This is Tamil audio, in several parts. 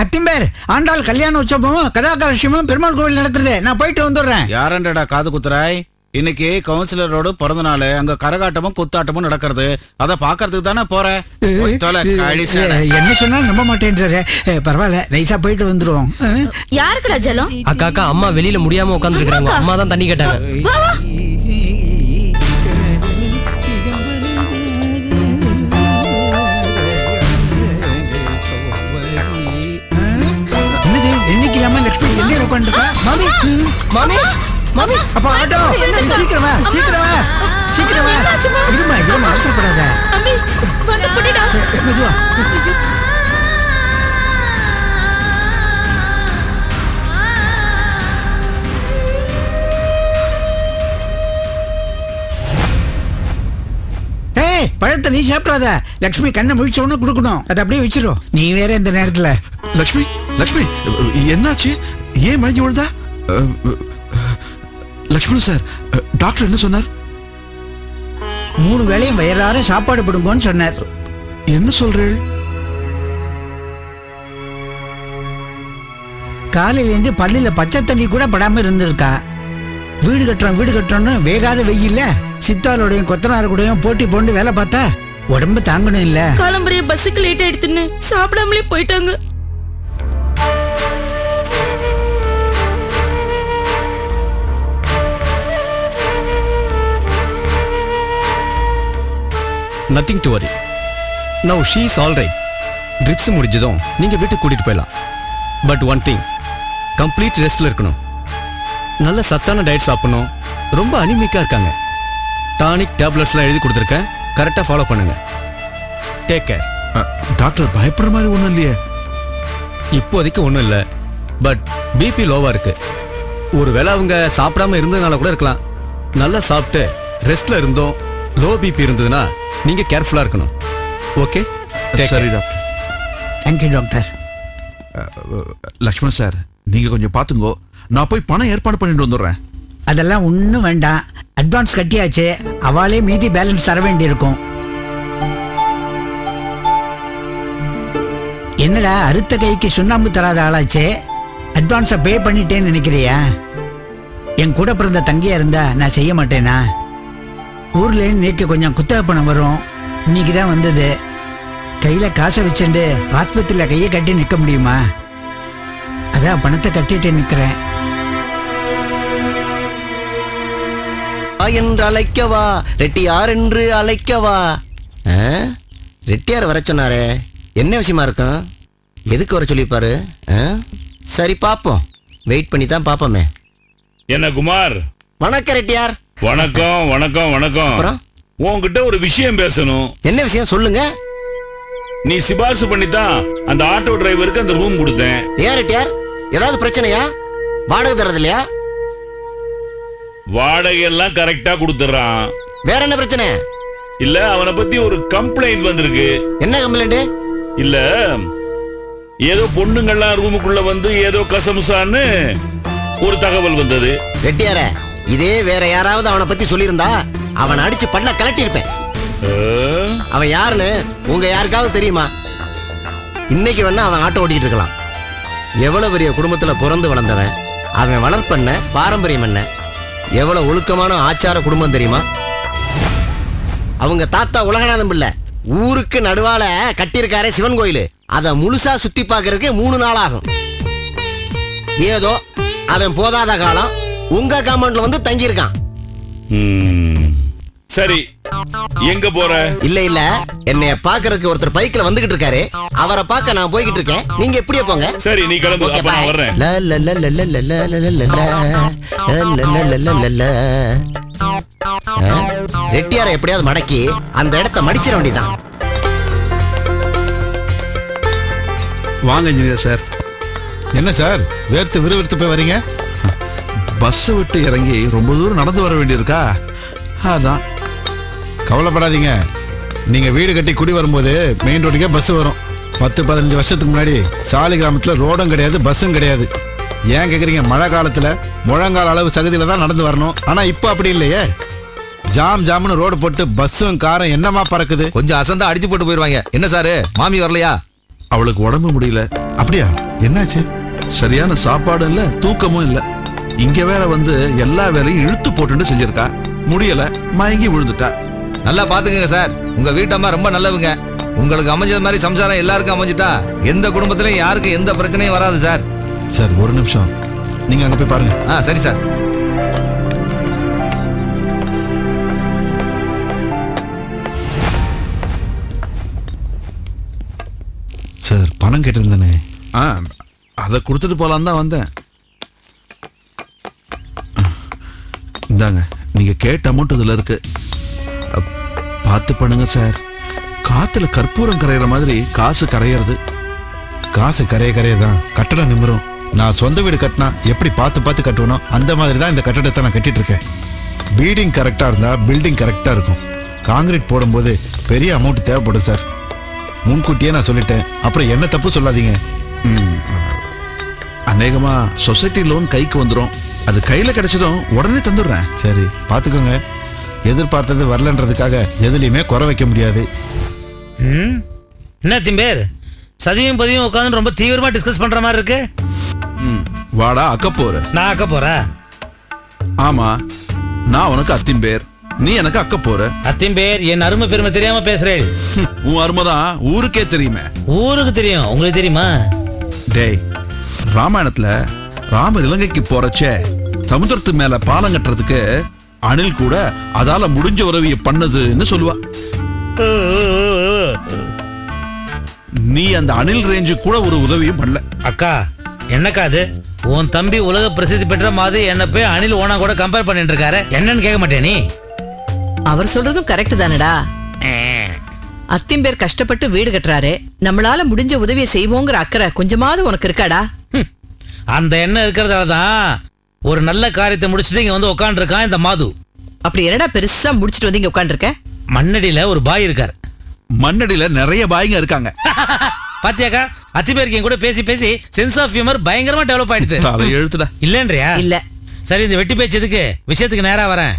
அத்திம்பேர் ஆண்டாள் கல்யாண உற்சவமும் கதாகாலட்சியமும் பெருமாள் கோவில் நடக்குது நான் போயிட்டு வந்துடுறேன். யாரண்டடா காது குத்துறாய்? இன்னைக்கு கவுன்சிலரோட பிறந்த நாள் அங்க கரகாட்டமும் குத்தாட்டமும் நடக்கிறது. அத பாக்குறதுக்கு தானே போற? போய் தொலை, கழிசடை. ஏ, என்ன சொன்னாலும் நம்ப மாட்டேன்றாரு. பரவாயில்ல நைஸா போயிட்டு வந்துருவோம்? யாருக்குடா ஜலம்? அக்கா அக்கா அம்மா வெளியில முடியாம உட்காந்துருக்காங்க அம்மா தான் தண்ணி கேட்டாங்க. மாமி. மாமி. மாமி அப்ப ஆட்டோ? சீக்கிரமா சீக்கிரமா சீக்கிரமா? இருமா இருமா அவசரப்படாத. அம்மி வந்து புடிடா. மெதுவா. ஏய் பழத்தை நீ சாப்பிடாத. லக்ஷ்மி கண்ணை முழிச்ச உடனே கொடுக்கணும். அதை அப்படியே வச்சிரும் நீ வேற இந்த நேரத்துல. லக்ஷ்மி லக்ஷ்மி என்னாச்சு? ஏன் மயங்கி விழுந்தா? அஹ், அஹ், லக்ஷ்மண் சார் டாக்டர் என்ன சொன்னார்? மூணு வேளையும் வயிறார சாப்பாடு போடுங்கன்னு சொன்னார். என்ன சொல்றேள் காலையிலேருந்து பல்லில பச்சை தண்ணி கூட படாம இருந்திருக்கா. வீடு கட்டுறோம் வீடு கட்டுறோம்னு வேகாத வெயில்ல சித்தாரோடையும் கொத்தனார் கூடயும் போட்டி போட்டு வேலை பார்த்தா உடம்பு தாங்கணும் இல்ல. காலம்பரிய பஸ்ஸுக்கு லேட் ஆயிடுத்துன்னு சாப்பிடாமலே போயிட்டாங்க. Nothing to worry now she is all right drips முடிஞ்சதும் நீங்கள் வீட்டுக்கு கூட்டிகிட்டு போயிடலாம். பட் ஒன் திங் கம்ப்ளீட் ரெஸ்ட்டில் இருக்கணும். நல்ல சத்தான டயட் சாப்பிடணும். ரொம்ப அனிமிக்காக இருக்காங்க. டானிக் டேப்லெட்ஸ்லாம் எழுதி கொடுத்துருக்கேன். கரெக்டாக ஃபாலோ பண்ணுங்க. டேக் கேர் டாக்டர் பயப்படுற மாதிரி ஒண்ணும் இல்லையே. இப்போதைக்கு ஒன்றும் இல்லை. பட் பிபி லோவாக இருக்கு. ஒருவேளை அவங்க சாப்பிடாம இருந்ததுனால கூட இருக்கலாம். நல்லா சாப்பிட்டு ரெஸ்ட்ல இருந்தோம். லோ பிபி இருந்ததுன்னா நீங்கள் கேர்ஃபுல்லாக இருக்கணும். ஓகே சரி doctor thank you doctor Lakshman sir நீங்க கொஞ்சம் பாத்துங்கோ. நான் போய் பணம் ஏற்பாடு பண்ணிட்டு வந்துடுறேன். அதெல்லாம் ஒன்றும் வேண்டாம். அட்வான்ஸ் கட்டியாச்சு. அவளே மீதி பேலன்ஸ் தர வேண்டியிருக்கும். என்னடா அறுத்த கைக்கு சுண்ணாம்பு தராத ஆளாச்சே? அட்வான்ஸை பே பண்ணிட்டேன்னு நினைக்கிறியா? என் கூட பிறந்த தங்கியா இருந்தா நான் செய்ய மாட்டேனா? ஊர்ல நேற்று கொஞ்சம் குத்தகை பணம் வரும். இன்னைக்கு தான் வந்தது. கையில காசை வச்சுண்டு ஆஸ்பத்திரியில கையை கட்டி நிற்க முடியுமா? அதான் பணத்தை கட்டிட்டு நிற்கிறேன் ஆ என்று அழைக்கவா? ரெட்டியார் என்று அழைக்கவா? ஆ? ரெட்டியார் வர சொன்னாரே. என்ன விஷயமா இருக்கும்? எதுக்கு வர சொல்லிப்பாரு? ஆ? சரி பாப்போம். வெயிட் பண்ணி தான் பாப்போமே. என்ன குமார்? வணக்கம் ரெட்டியார். வணக்கம் வணக்கம் வணக்கம். அப்புறம்? உன்கிட்ட ஒரு விஷயம் பேசணும். என்ன விஷயம்? சொல்லுங்க. நீ சிபாரிசு பண்ணித்தான் அந்த ஆட்டோ டிரைவருக்கு அந்த ரூம் கொடுத்தேன். ஏன் ரெட்டியார் ஏதாவது பிரச்சனையா? வாடகை தரது இல்லையா வாடகை எல்லாம் கரெக்டா கொடுத்துறான். வேற என்ன பிரச்சனை? இல்ல அவனை பத்தி ஒரு கம்ப்ளைண்ட் வந்திருக்கு. என்ன கம்ப்ளைண்ட் இல்ல ஏதோ பொண்ணுங்கள்லாம் ரூமுக்குள்ள வந்து ஏதோ கசமுசான்னு ஒரு தகவல் வந்தது. ரெட்டியார இதே வேற யாராவது அவனை பத்தி சொல்லியிருந்தா அவனை அடிச்சு பண்ண கலட்டி இருப்பேன் அவன் யாருன்னு உங்க யாருக்காவது தெரியுமா? இன்னைக்கு வேணா அவன் ஆட்டோ ஓட்டிட்டு இருக்கலாம். எவ்வளவு பெரிய குடும்பத்துல பிறந்து வளர்ந்தவன் அவன் வளர்ப்பென்ன பாரம்பரியம் என்ன எவ்வளவு ஒழுக்கமான ஆச்சார குடும்பம் தெரியுமா? அவங்க தாத்தா உலகநாதன் பிள்ளை ஊருக்கு நடுவால கட்டியிருக்காரே சிவன் கோயில். அதை முழுசா சுத்தி பார்க்கறதுக்கு மூணு நாள் ஆகும். ஏதோ அவன் போதாத காலம் உங்க காம்பவுண்ட்ல வந்து தங்கி இருக்கான் சரி எங்க போற இல்ல இல்ல என்னைய பாக்குறதுக்கு ஒருத்தர் பைக்ல வந்துகிட்டு இருக்காரு அவரை பார்க்க நான் போய்கிட்டு இருக்கேன் நீங்க எப்படியே போங்க சரி நீ கிளம்பு அப்ப நான் வர்றேன் ரெட்டியார எப்படியாவது மடக்கி அந்த இடத்த மடிச்சிட வேண்டியதான் வாங்க இன்ஜினியர் சார் என்ன சார் வேர்த்து விறுவிறுத்து போய் வரீங்க பஸ் விட்டு இறங்கி ரொம்ப தூரம் நடந்து வர வேண்டியிருக்கா? அதான். கவலைப்படாதீங்க. நீங்க வீடு கட்டி குடி வரும்போது மெயின் ரோட்டுக்கே பஸ் வரும். பத்து பதினஞ்சு வருஷத்துக்கு முன்னாடி சாலி கிராமத்துல ரோடும் கிடையாது பஸ்ஸும் கிடையாது. ஏன் கேக்குறீங்க? மழை காலத்துல முழங்கால் அளவு சகதியில தான் நடந்து வரணும். ஆனா இப்போ அப்படி இல்லையே. ஜாம் ஜாம்னு ரோடு போட்டு பஸ்ஸும் காரும் என்னமா பறக்குது? கொஞ்சம் அசந்தா அடிச்சு போட்டு போயிருவாங்க. என்ன சாரு? மாமி வரலையா? அவளுக்கு உடம்பு முடியல. அப்படியா? என்னாச்சு? சரியான சாப்பாடும் இல்ல தூக்கமும் இல்ல. இங்க வேற வந்து எல்லா வேலையும் இழுத்து போட்டுட்டு செஞ்சிருக்கா. முடியல மயங்கி விழுந்துட்டா. நல்லா பாத்துக்கங்க சார். உங்க வீட்டம்மா ரொம்ப நல்லவங்க. உங்களுக்கு அமைஞ்சது மாதிரி சம்சாரம் எல்லாருக்கும் அமைஞ்சிட்டா எந்த குடும்பத்திலயும் யாருக்கும் எந்த பிரச்சனையும் வராது சார். சார் ஒரு நிமிஷம். நீங்க அங்க போய் பாருங்க. ஆ சரி சார். சார் பணம் கேட்டிருந்தேனே. ஆ அதை கொடுத்துட்டு போலான்னு தான் வந்தேன். இந்தாங்க நீங்க கேட்ட அமௌண்ட் இதுல இருக்கு. பார்த்து பண்ணுங்க சார். காத்துல கற்பூரம் கரையிற மாதிரி காசு கரையிறது. காசு கரைய கரைய தான் கட்டடம் நிமிரும். நான் சொந்த வீடு கட்டினா எப்படி பார்த்து பார்த்து கட்டணும் அந்த மாதிரி தான் இந்த கட்டடத்தை நான் கட்டிட்டு இருக்கேன் பீடிங் கரெக்டாக இருந்தால் பில்டிங் கரெக்டாக இருக்கும். காங்கிரீட் போடும்போது பெரிய அமௌண்ட் தேவைப்படும் சார். முன்கூட்டியே நான் சொல்லிட்டேன். அப்புறம் என்ன தப்பு சொல்லாதீங்க. அநேகமா சொசைட்டி லோன் கைக்கு வந்துடும் அது கையில கிடைச்சதும் உடனே தந்துடுறேன். சரி பார்த்துக்கோங்க. எதிர்பார்த்தது வரலன்றதுக்காக எதுலையுமே குறை வைக்க முடியாது. ம்? என்ன திம்பேர்? சதியும் பதியும் உட்காந்து ரொம்ப தீவிரமா டிஸ்கஸ் பண்ற மாதிரி இருக்கு. ம், வாடா அக்க போற. நான் அக்க போறேன் ஆமா நான் உனக்கு அத்தின் பேர் நீ எனக்கு அக்க போற. அத்திம்பேர் என் அருமை பெருமை தெரியாம பேசுறேன் உன் அருமைதான். ஊருக்கே தெரியுமே. ஊருக்கு தெரியும். உங்களுக்கு தெரியுமா? டேய் ராமாயணத்துல ராமர் இலங்கைக்கு போறச்சே சமுத்திரத்து மேல பாலம் கட்டுறதுக்கு அணில் கூட அதால முடிஞ்ச உதவியை பண்ணதுன்னு சொல்லுவா. நீ அந்த அணில் ரேஞ்சு கூட ஒரு உதவியும் பண்ணல. அக்கா என்னக்கா அது? உன் தம்பி உலக பிரசித்தி பெற்ற மாதிரி என்ன போய் அனில் ஓனா கூட கம்பேர் பண்ணிட்டு இருக்காரு. என்னன்னு கேட்க மாட்டே நீ? அவர் சொல்றதும் கரெக்ட் தானடா. அத்திம்பேர் கஷ்டப்பட்டு வீடு கட்டுறாரு நம்மளால முடிஞ்ச உதவியை செய்வோங்கிற அக்கறை கொஞ்சமாவது உனக்கு இருக்காடா. அந்த எண்ணம் இருக்கிறதால தான் ஒரு நல்ல காரியத்தை முடிச்சுட்டு இங்க வந்து உட்காந்துருக்கான் இந்த மாது. அப்படி என்னடா பெருசா முடிச்சிட்டு வந்து இங்க உட்காந்துருக்க மண்ணடியில ஒரு பாய் இருக்கார். மண்ணடியில நிறைய பாய்ங்க இருக்காங்க. பாத்தியாக்கா? அத்திபேருக்கு என் கூட பேசி பேசி சென்ஸ் ஆஃப் ஹியூமர் பயங்கரமா டெவலப் ஆயிடுது. அதை எழுத்துடா. இல்லன்றியா? இல்ல. சரி இந்த வெட்டி பேச்சு எதுக்கு? விஷயத்துக்கு நேரா வரேன்.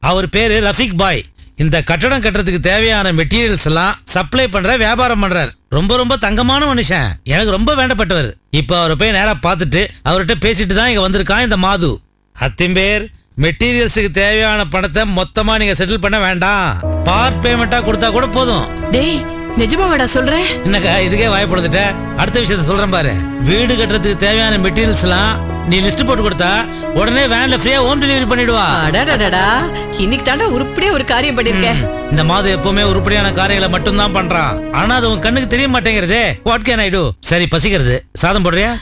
அவர் பேரு ரஃபிக் பாய். இந்த கட்டடம் கட்டுறதுக்கு தேவையான மெட்டீரியல்ஸ் எல்லாம் சப்ளை பண்ற வியாபாரம் பண்றார். ரொம்ப ரொம்ப தங்கமான மனுஷன். எனக்கு ரொம்ப வேண்டப்பட்டவர். இப்போ அவரை போய் நேரா பார்த்துட்டு அவர்கிட்ட பேசிட்டு தான் இங்க வந்திருக்கான் இந்த மாது. அத்திம்பேர் மெட்டீரியல்ஸுக்கு தேவையான பணத்தை மொத்தமா நீங்க செட்டில் பண்ண வேண்டாம். பார்ட் பேமெண்டா கொடுத்தா கூட போதும். டேய் நிஜமாவாடா சொல்ற? என்னக்கா இதுக்கே வாய்ப்படுத்துட்ட அடுத்த விஷயத்த சொல்றேன் பாரு. வீடு கட்டுறதுக்கு தேவையான மெட்டீரியல்ஸ் எல்லாம் நீ லிஸ்ட் போட்டு கொடுத்தா உடனே வேன்ல ஃப்ரீயா ஹோம் டெலிவரி பண்ணிடுவா. அடடடடா இன்னைக்கு தாண்டா உருப்படியா ஒரு காரியம் பண்ணிருக்க. இந்த மாதம் எப்பவுமே உருப்படியான காரியங்களை மட்டும்தான் பண்றான். ஆனா அது உன் கண்ணுக்கு தெரிய மாட்டேங்கிறதே. வாட் கேன் ஐ டு சரி பசிக்கிறது. சாதம் போடுறியா?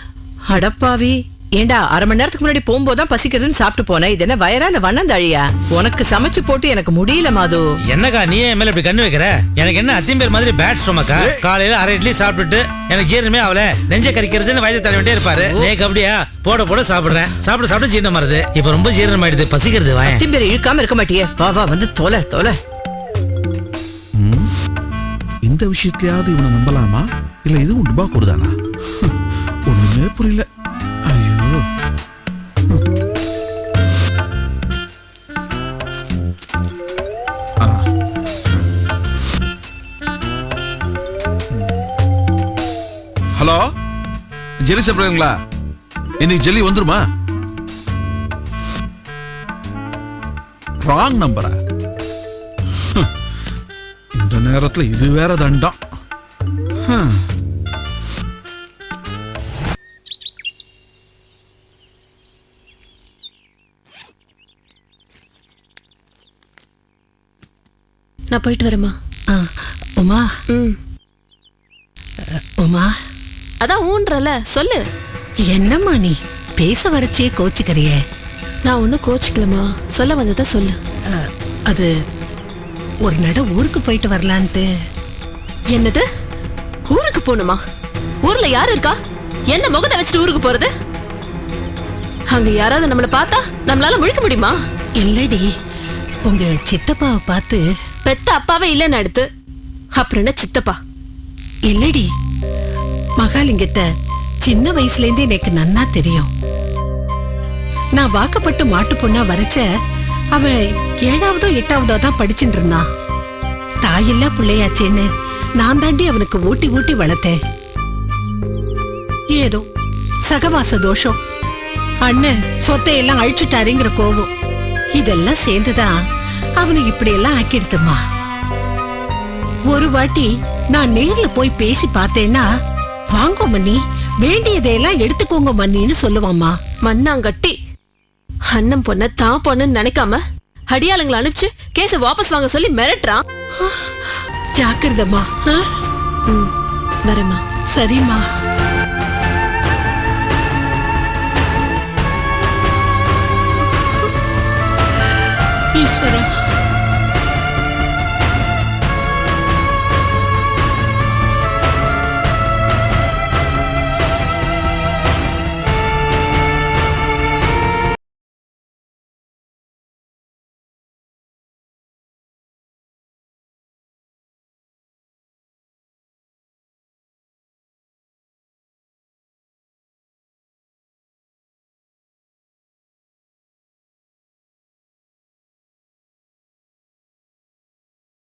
அடப்பாவி. ஏண்டா அரை மணி நேரத்துக்கு முன்னாடி போகும்போதுதான் பசிக்கிறதுன்னு சாப்பிட்டு போனேன். இது என்ன வயரா இல்ல வண்ணந்தாழியா? உனக்கு சமைச்சு போட்டு எனக்கு முடியல மாது. என்னக்கா நீ என் மேல இப்படி கண்ணு வைக்கிற? எனக்கு என்ன அத்திம்பேர் மாதிரி பேட் ஸ்டொமக்கா காலையில அரை இட்லி சாப்பிட்டுட்டு எனக்கு ஜீரணமே ஆகல. நெஞ்ச கறிக்கிறதுன்னு வயதை தடவிட்டே இருப்பாரு. நேக்கு அப்படியா? போட போட சாப்பிடுறேன். சாப்பிட சாப்பிட ஜீரணம் வருது. இப்ப ரொம்ப ஜீரணம் ஆயிடுது பசிக்கிறது வாயேன். திம்பேர் இழுக்காம இருக்க மாட்டியே. வா வா வந்து தொலை தொலை. இந்த விஷயத்திலயாவது இவனை நம்பலாமா? இல்ல இதுவும் டுபா கூடுதானா ஹம், ஒண்ணுமே புரியல. ஜெல்லி சாப்பிடுறீங்களா இன்னைக்கு ஜெல்லி வந்துருமா? ராங் நம்பரா இந்த நேரத்துல இது வேற தண்டம். நான் போயிட்டு வரேம்மா. ஆ, உமா? ம். உமா? அதான் ஊன்றல சொல்லு. என்னம்மா நீ? பேச வரச்சே கோச்சுக்கறியே. நான் ஒன்றும் கோச்சிக்கலம்மா. சொல்ல வந்ததை சொல்லு. அ, அது ஒரு நட ஊருக்கு போயிட்டு வரலான்ட்டு. என்னது? ஊருக்கு போகணுமா? ஊர்ல யார் இருக்கா? என்ன முகத்தை வச்சுட்டு ஊருக்கு போறது? அங்க யாராவது நம்மள பார்த்தா நம்மளால முழிக்க முடியுமா? இல்லடி உங்க சித்தப்பாவை பார்த்து பெத்த அப்பாவே இல்லைன்னு அடுத்து. அப்புறம் என்ன சித்தப்பா? இல்லடி மகாலிங்கத்தை சின்ன வயசுல இருந்தே எனக்கு நன்னா தெரியும். நான் வாக்கப்பட்டு மாட்டு பொண்ணா வரைச்ச அவன் ஏழாவதோ எட்டாவதோ தான் படிச்சுட்டு இருந்தான் தாயில்லா பிள்ளையாச்சேன்னு நான் தாண்டி அவனுக்கு ஊட்டி ஊட்டி வளர்த்தேன். ஏதோ சகவாச தோஷம். அண்ணன் சொத்தை எல்லாம் அழிச்சுட்டாருங்கிற கோபம். இதெல்லாம் சேர்ந்துதான் அவனை இப்படி எல்லாம் ஆக்கிடுதுமா ஒரு வாட்டி நான் நேர்ல போய் பேசி பார்த்தேன்னா வாங்கோ மன்னி. வேண்டியதையெல்லாம் எடுத்துக்கோங்க மன்னின்னு சொல்லுவாம்மா. மண்ணாங்கட்டி. அண்ணன் பொண்ண தான் பொண்ணுன்னு நினைக்காம அடியாளுங்களை அனுப்பிச்சு கேஸ வாபஸ் வாங்க சொல்லி மிரட்டுறான். ஜாக்கிரதம்மா. வரேம்மா. சரிம்மா. ஈஸ்வரா.